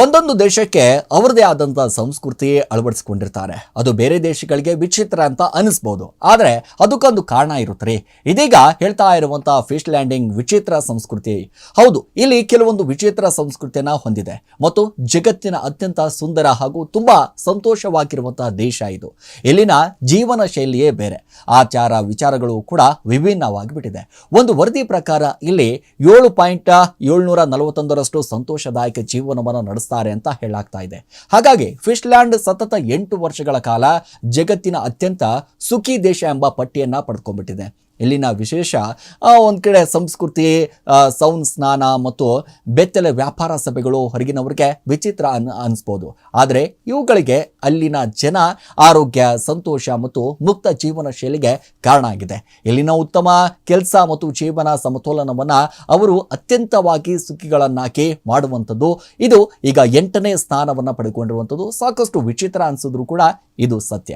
ಒಂದೊಂದು ದೇಶಕ್ಕೆ ಅವರದೇ ಆದಂಥ ಸಂಸ್ಕೃತಿ ಅಳವಡಿಸಿಕೊಂಡಿರ್ತಾರೆ. ಅದು ಬೇರೆ ದೇಶಗಳಿಗೆ ವಿಚಿತ್ರ ಅಂತ ಅನಿಸ್ಬೋದು ಆದರೆ ಅದಕ್ಕೊಂದು ಕಾರಣ ಇರುತ್ತೆ ಇದೀಗ ಹೇಳ್ತಾ ಇರುವಂಥ ಫಿಶ್ ಲ್ಯಾಂಡಿಂಗ್ ವಿಚಿತ್ರ ಸಂಸ್ಕೃತಿ. ಹೌದು, ಇಲ್ಲಿ ಕೆಲವೊಂದು ವಿಚಿತ್ರ ಸಂಸ್ಕೃತಿಯನ್ನ ಹೊಂದಿದೆ. ಮತ್ತು ಜಗತ್ತಿನ ಅತ್ಯಂತ ಸುಂದರ ಹಾಗೂ ತುಂಬಾ ಸಂತೋಷವಾಗಿರುವಂತಹ ದೇಶ ಇದು. ಇಲ್ಲಿನ ಜೀವನ ಶೈಲಿಯೇ ಬೇರೆ. ಆಚಾರ ವಿಚಾರಗಳು ಕೂಡ ವಿಭಿನ್ನವಾಗಿಬಿಟ್ಟಿದೆ. ಒಂದು ವರದಿ ಪ್ರಕಾರ ಇಲ್ಲಿ ಏಳು ಪಾಯಿಂಟ್ ಏಳ್ನೂರ ನಲವತ್ತೊಂದರಷ್ಟು ಸಂತೋಷದಾಯಕ ಜೀವನವನ್ನು ನಡೆಸ್ತಾರೆ ಅಂತ ಹೇಳಾಗ್ತಾ ಇದೆ. ಹಾಗಾಗಿ ಫಿಶ್ಲ್ಯಾಂಡ್ ಸತತ ಎಂಟು ವರ್ಷಗಳ ಕಾಲ ಜಗತ್ತಿನ ಅತ್ಯಂತ ಸುಖಿ ದೇಶ ಎಂಬ ಪಟ್ಟಿಯನ್ನು ಪಡ್ಕೊಂಡ್ಬಿಟ್ಟಿದೆ. ಇಲ್ಲಿನ ವಿಶೇಷ ಒಂದು ಕಡೆ ಸಂಸ್ಕೃತಿ ಸೌನ್ ಸ್ನಾನ ಮತ್ತು ಬೆತ್ತಲೆ ವ್ಯಾಪಾರ ಸಭೆಗಳು ಹೊರಗಿನವ್ರಿಗೆ ವಿಚಿತ್ರ ಅನ್, ಅನಿಸ್ಬೋದು. ಆದರೆ ಇವುಗಳಿಗೆ ಅಲ್ಲಿನ ಜನ ಆರೋಗ್ಯ, ಸಂತೋಷ ಮತ್ತು ಮುಕ್ತ ಜೀವನ ಶೈಲಿಗೆ ಕಾರಣ ಆಗಿದೆ. ಇಲ್ಲಿನ ಉತ್ತಮ ಕೆಲಸ ಮತ್ತು ಜೀವನ ಸಮತೋಲನವನ್ನು ಅವರು ಅತ್ಯಂತವಾಗಿ ಸುಖಿಗಳನ್ನಾಗಿ ಮಾಡುವಂಥದ್ದು. ಇದು ಈಗ ಎಂಟನೇ ಸ್ಥಾನವನ್ನು ಪಡೆದುಕೊಂಡಿರುವಂಥದ್ದು. ಸಾಕಷ್ಟು ವಿಚಿತ್ರ ಅನಿಸಿದ್ರು ಕೂಡ ಇದು ಸತ್ಯ.